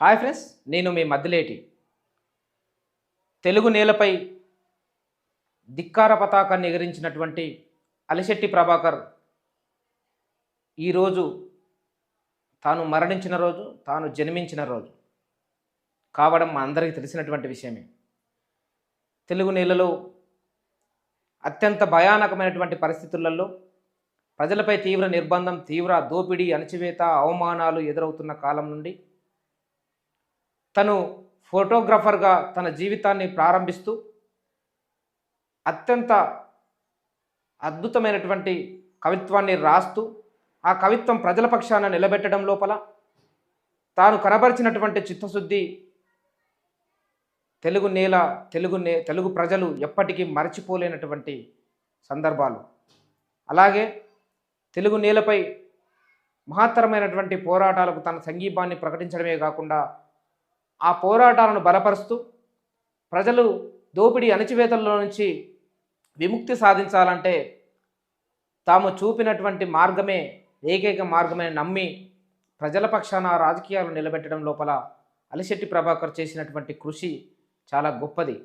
Hi friends నేను మీ మద్దిలేటి. తెలుగు నేలపై ధిక్కార పతాకాన్ని ఎగిరించినటువంటి అలిశెట్టి ప్రభాకర్ ఈరోజు తాను మరణించిన రోజు తాను జన్మించిన రోజు. కావడం మా అందరికీ తెలిసినటువంటి విషయమే. తెలుగు నేలలో అత్యంత భయానకమైనటువంటి పరిస్థితులలో ప్రజలపై తీవ్ర నిర్బంధం తీవ్ర దోపిడీ అణచివేత అవమానాలు ఎదురవుతున్న కాలం నుండి తను ఫోటోగ్రఫర్గా తన జీవితాన్ని ప్రారంభిస్తూ అత్యంత అద్భుతమైనటువంటి కవిత్వాన్ని రాస్తూ ఆ కవిత్వం ప్రజల పక్షాన నిలబెట్టడం లోపల తాను కనబరిచినటువంటి చిత్తశుద్ధి తెలుగు నేల తెలుగు నే తెలుగు ప్రజలు ఎప్పటికీ మరచిపోలేనటువంటి సందర్భాలు. అలాగే తెలుగు నేలపై మహత్తరమైనటువంటి పోరాటాలకు తన సంగీపాన్ని ప్రకటించడమే కాకుండా ఆ పోరాటాలను బలపరుస్తూ ప్రజలు దోపిడీ అణచివేతల్లో నుంచి విముక్తి సాధించాలంటే తాము చూపినటువంటి మార్గమే ఏకైక మార్గమే నమ్మి ప్రజల పక్షాన రాజకీయాలు నిలబెట్టడం లోపల అలిశెట్టి ప్రభాకర్ చేసినటువంటి కృషి చాలా గొప్పది.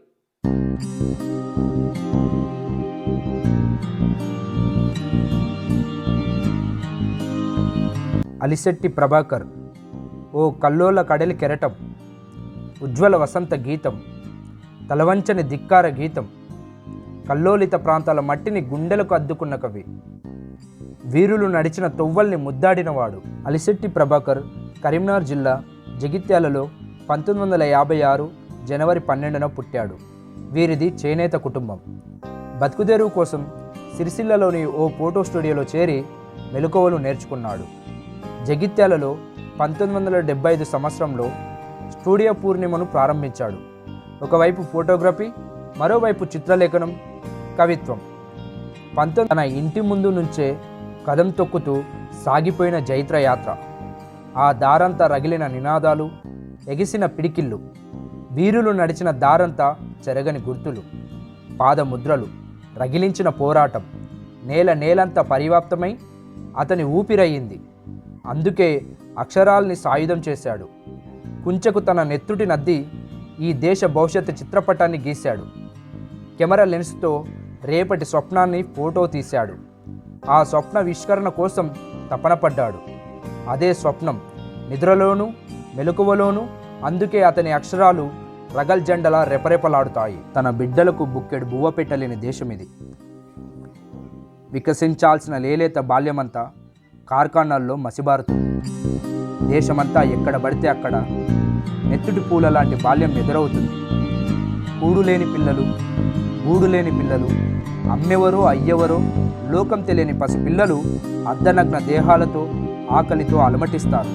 అలిశెట్టి ప్రభాకర్ ఓ కల్లోల కడలి కెరటం. ఉజ్వల వసంత గీతం తలవంచని ధిక్కార గీతం కల్లోలిత ప్రాంతాల మట్టిని గుండెలకు అద్దుకున్న కవి. వీరులు నడిచిన తొవ్వల్ని ముద్దాడినవాడు అలిశెట్టి ప్రభాకర్ కరీంనగర్ జిల్లా జగిత్యాలలో పంతొమ్మిది వందల యాభై ఆరు జనవరి పన్నెండున పుట్టాడు. వీరిది చేనేత కుటుంబం. బతుకుదెరువు కోసం సిరిసిల్లలోని ఓ ఫోటో స్టూడియోలో చేరి మెలకువలు నేర్చుకున్నాడు. జగిత్యాలలో పంతొమ్మిది వందల డెబ్బై ఐదు సంవత్సరంలో స్టూడియో పూర్ణిమను ప్రారంభించాడు. ఒకవైపు ఫోటోగ్రఫీ మరోవైపు చిత్రలేఖనం కవిత్వం. పంతొమ్మిది తన ఇంటి ముందు నుంచే కదం తొక్కుతూ సాగిపోయిన జైత్ర యాత్ర ఆ దారంతా రగిలిన నినాదాలు ఎగిసిన పిడికిళ్ళు వీరులు నడిచిన దారంతా చెరగని గుర్తులు పాదముద్రలు రగిలించిన పోరాటం నేల నేలంతా పరివ్యాప్తమై అతని ఊపిరయ్యింది అందుకే అక్షరాల్ని సాయుధం చేశాడు. కుంచెకు తన నెత్తుటి నద్ది ఈ దేశ భవిష్యత్తు చిత్రపటాన్ని గీశాడు. కెమెరా లెన్స్తో రేపటి స్వప్నాన్ని ఫోటో తీశాడు. ఆ స్వప్న విష్కరణ కోసం తపన పడ్డాడు. అదే స్వప్నం నిద్రలోనూ మెలకువలోనూ అందుకే అతని అక్షరాలు రగల్ జెండలా రెపరెపలాడుతాయి. తన బిడ్డలకు బుక్కెడు బువ్వ పెట్టలేని దేశం ఇది వికసించాల్సిన లేలేత బాల్యమంతా కార్ఖానాల్లో మసిబారుతుంది. దేశమంతా ఎక్కడ పడితే అక్కడ నెత్తుటి పూల లాంటి బాల్యం ఎదురవుతుంది. కూడులేని పిల్లలు గూడు లేని పిల్లలు అమ్మెవరో అయ్యెవరో లోకం తెలియని పసిపిల్లలు అర్ధనగ్న దేహాలతో ఆకలితో అలమటిస్తారు.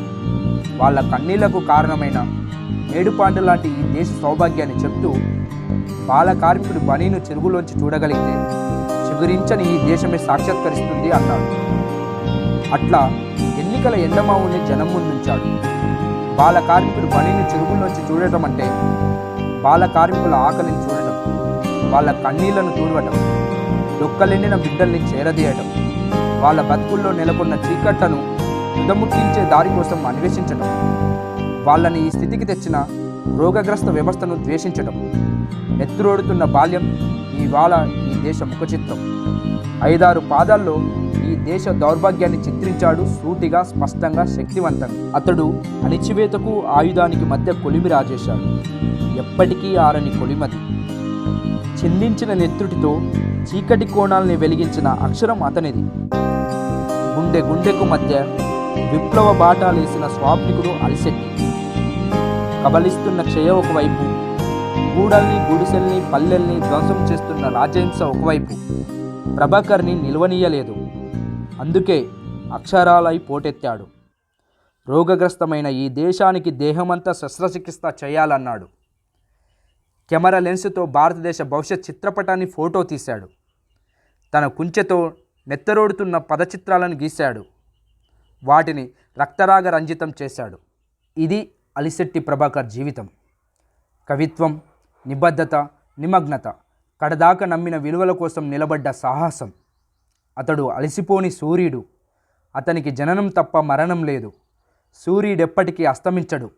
వాళ్ళ కన్నీళ్ళకు కారణమైన మేడుపాండు లాంటి ఈ దేశ సౌభాగ్యాన్ని చెప్తూ బాల కార్మికుడు బనీను చెరువులోంచి చూడగలిగితే చిగురించని ఈ దేశమే సాక్షాత్కరిస్తుంది అన్నాడు. అట్లా ఎన్నికల ఎండమావుని జనం ముందుంచాడు. బాల కార్మికుడు పనిని చెరువుల్లోంచి చూడటం అంటే బాల కార్మికుల ఆకలిని చూడటం వాళ్ళ కన్నీళ్ళను తూడవటం డొక్కలెండిన బిడ్డల్ని చేరదీయటం వాళ్ళ బతుకుల్లో నెలకొన్న చీకట్లను తుదముట్టించే దారి కోసం అన్వేషించటం వాళ్ళని ఈ స్థితికి తెచ్చిన రోగగ్రస్త వ్యవస్థను ద్వేషించటం నెత్తురోడుతున్న బాల్యం ఇవాళ ఈ దేశ ముఖచిత్రం. ఐదారు పాదాల్లో ఈ దేశ దౌర్భాగ్యాన్ని చిత్రించాడు సూటిగా స్పష్టంగా శక్తివంతంగా. అతడు అణిచివేతకు ఆయుధానికి మధ్య కొలిమి రాజేశాడు. ఎప్పటికీ ఆరని కొలిమది. చెందించిన నెత్తుటితో చీకటి కోణాల్ని వెలిగించిన అక్షరం అతనిది. గుండె గుండెకు మధ్య విప్లవ బాటాలేసిన స్వాప్నికుడు అలిశెట్టి కబలిస్తున్న క్షయ ఒకవైపు గూడల్ని గుడిసెల్ని పల్లెల్ని ధ్వంసం చేస్తున్న రాజహింస ఒకవైపు. ప్రభాకర్ని నిల్వనీయలేదు. అందుకే అక్షరాలై పోటెత్తాడు. రోగగ్రస్తమైన ఈ దేశానికి దేహమంతా శస్త్రచికిత్స చేయాలన్నాడు. కెమెరా లెన్స్తో భారతదేశ భవిష్యత్ చిత్రపటాన్ని ఫోటో తీశాడు. తన కుంచెతో నెత్తరోడుతున్న పదచిత్రాలను గీశాడు. వాటిని రక్తరాగ రంజితం చేశాడు. ఇది అలిశెట్టి ప్రభాకర్ జీవితం. కవిత్వం నిబద్ధత నిమగ్నత కడదాకా నమ్మిన విలువల కోసం నిలబడ్డ సాహసం. అతడు అలసిపోని సూర్యుడు. అతనికి జననం తప్ప మరణం లేదు. సూర్యుడెప్పటికీ అస్తమించడు.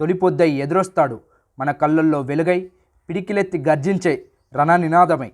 తొలిపొద్దై ఎదురొస్తాడు. మన కళ్ళల్లో వెలుగై పిడికిలెత్తి గర్జించే రణనినాదమై.